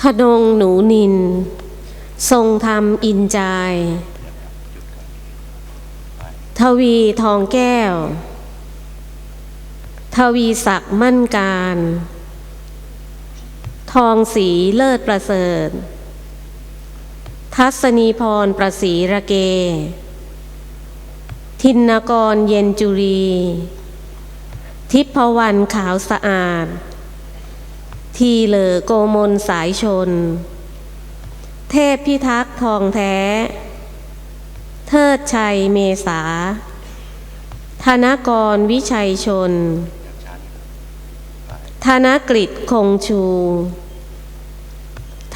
ทนงหนูนิน ทรงธรรมอินใจาย ทวีทองแก้ว ทวีศักดิ์มั่นการ ทองสีเลิศประเสริฐ ทัศนีพรประสีระเก ทินนกรเย็นจุรี ทิพวรรณขาวสะอาด ทีเหลอโกมลสายชน เทพพิทักษ์ทองแท้ เทิดชัยเมษา ธนกรวิชัยชน ธนกฤษคงชู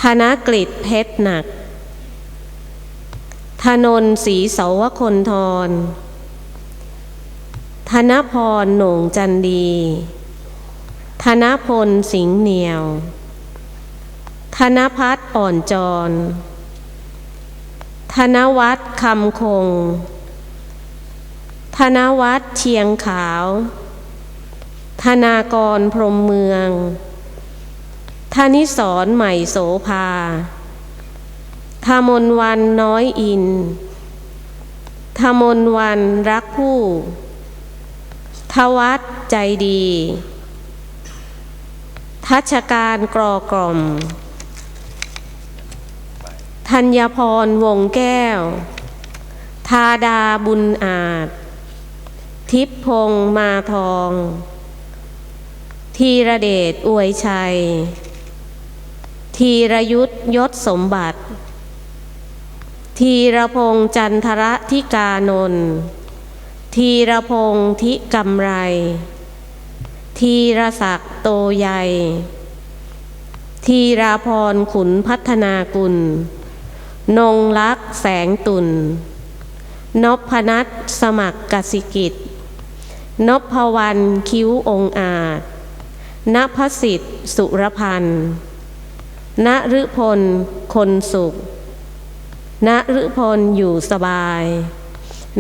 ธนกฤษเพชรหนัก ธนนศรีเสาวคนทร ธนพรโหน่งจันดี ธนพลสิงห์เหนียว ธนพัฒน์อ่อนจร ธนวัฒน์คำคง ธนวัฒน์เชียงขาว ธนากรพรมเมือง ธนิสรใหม่โสภาธมนวันน้อยอินธมนวันรักผู้ ทวัดใจดี ทัชการกรอกล่อมธัญพรวงแก้วทาดาบุญอาจ ทิพพงมาทองทีระเดชอวยชัยทีรยุทธยศสมบัติทีระพงษ์จันทระทิกานนท์ทีระพงษ์ทิกำไร ทีรศักดิ์โตใหญ่ทีราพรขุนพัฒนากุล นงลักษ์แสงตุลนพนัทสมัครกสิกิจนพวรรณคิ้วองอาจณพสิทธิ์สุรพันธ์ณฤพล คนสุขณฤพลอยู่สบาย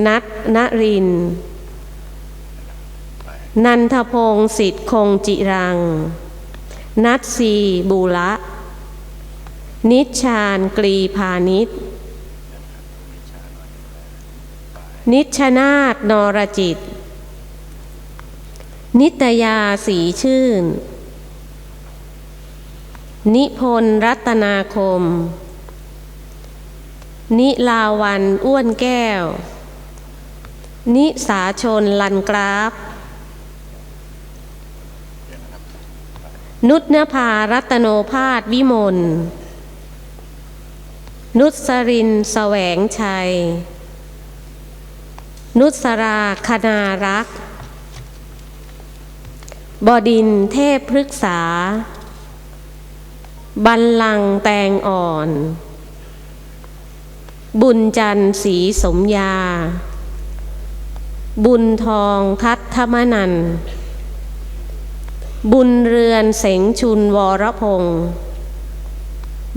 นัทนรินทร์ นันทพงศ์สิทธิ์คงจิรัง นัทซีบูละนิชชาญกรีพาณิชย์นิชนาฏนรจิต นิตยาสีชื่น นิพนธ์รัตนาคม นิลาวันอ้วนแก้ว นิสาชนลันกราฟ นุชนภารัตโนภาสวิมล นุสรินแสวงชัย นุสราคณารักษ์บดินเทพพฤกษา บัลลังแตงอ่อน บุญจันทร์ศรีสมยา บุญทองทัตธมนัน บุญเรือนเสงชุนวรพงศ์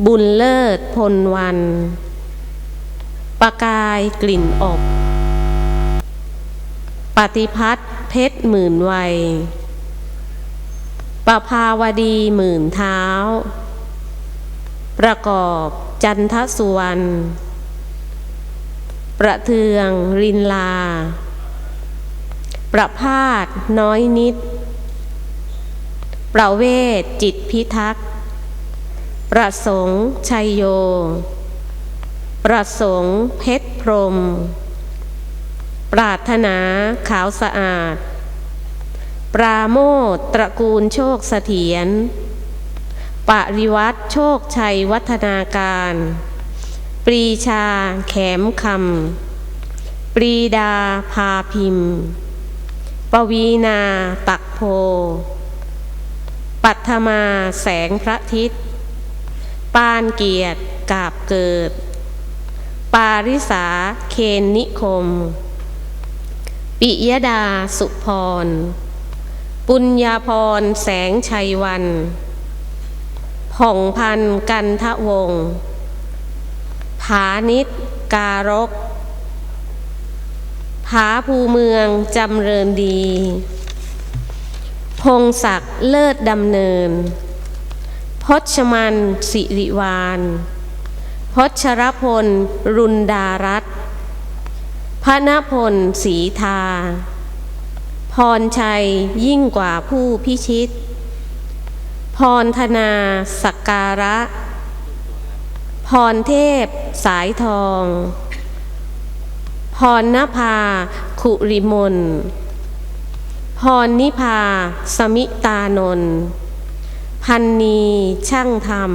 บุญเลิศพลวัน ประกายกลิ่นอบ ปฏิพัฒเพชรหมื่นวัย ประภาวดีหมื่นเท้า ประกอบจันทสุวรรณ ประเทืองรินลา ประพาสน้อยนิด ประเวศจิตพิทักษ์ ประสงค์ชัยโย ประสงค์เพชรพรม ปรารถนาขาวสะอาด ปราโมทตระกูลโชคเสถียรปริวัติโชคชัยวัฒนาการ ปรีชาแขมคำ ปรีดาพาพิมพ์ ปวีนาตักโพ ปัทมาแสงพระทิตย์ ปานเกียรติกาบเกิด ปาริสาเคนนิคม ปิยดาสุพร ปุญญาพรแสงชัยวัน ผ่องพันกันทะวง ผานิดการกผาภูเมืองจำเริญดี พงศักดิ์เลิศดำเนิน พชมันสิริวานพชรพล รุนดารัตพระนพลศรีทา พรชัยยิ่งกว่าผู้พิชิต พรธนาสักการะ พรเทพ สายทอง พรณภา ขุริมน พรนิพา สมิตานน พันนีช่างธรรม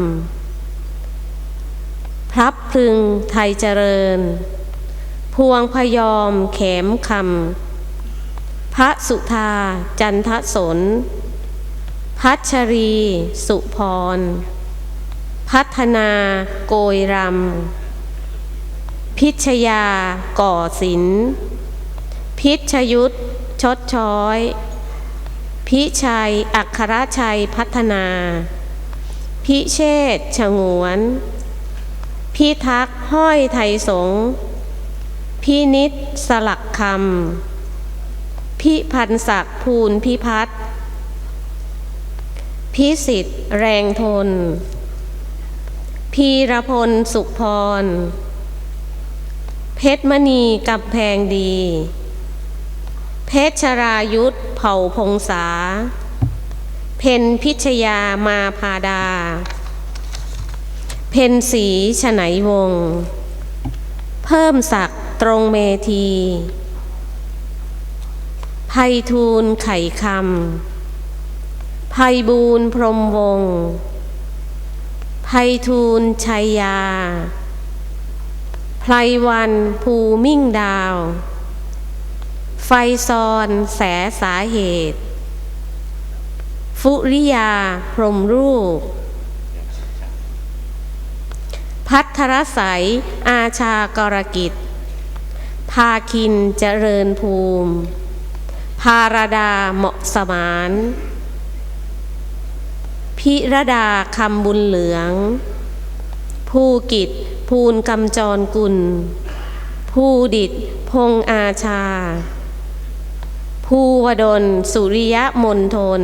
พรับพึงไทยเจริญ พวงพยอมแขมคำ พระสุธาจันทสน พัชรี สุพร พัฒนาโกยรำ พิชยาก่อศิลป์พิชยุทธ ชดช้อย พิชัย อัครชัยพัฒนา พิเชษฉงวน พิทักษ์ห้อยไทยสง พินิษสลักคำ พิพันศักดิ์ภูลพิพัฒน์พิสิทธิ์แรงทน พีรพลสุขพร เพชรมณีกับแพงดี เพชรรายุทธเผ่าพงษา เพนพิชยามาพาดา เพนสีฉไหนวง เพิ่มศักดิ์ตรงเมธีไพฑูรย์ไข่คำไพบูลย์พรมวงศ์ไพฑูรย์ชัยยาไพรวันภูมิ่งดาว ไฟซอนแสสาเหตุ ฟุริยา พรหมรูป พัทรสายอาชากรกิจ ภาคินเจริญภูมิ ภารดาเหมาะสมาน พิรดาคำบุญเหลืองผู้กิจ ภูลกำจรกุลผู้ดิดพงอาชา ผู้วดล สุริยมนทน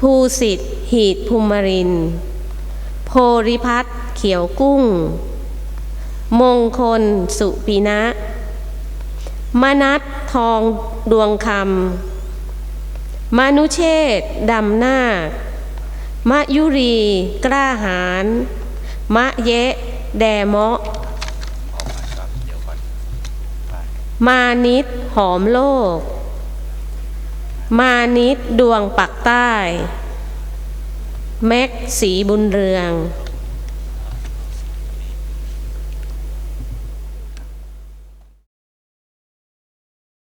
ผู้สิทธิ์หีดภูมิรินทร์โพริพัฒน์เขียวกุ้ง มงคล สุปินะ มนัททองดวงคำ มนุเชษฐ์ดำหน้าคมะยุรี กล้าหาร มะเยะ แดเมาะมานิด หอมโลก มานิดดวงปักใต้ แม็กสีบุญเรือง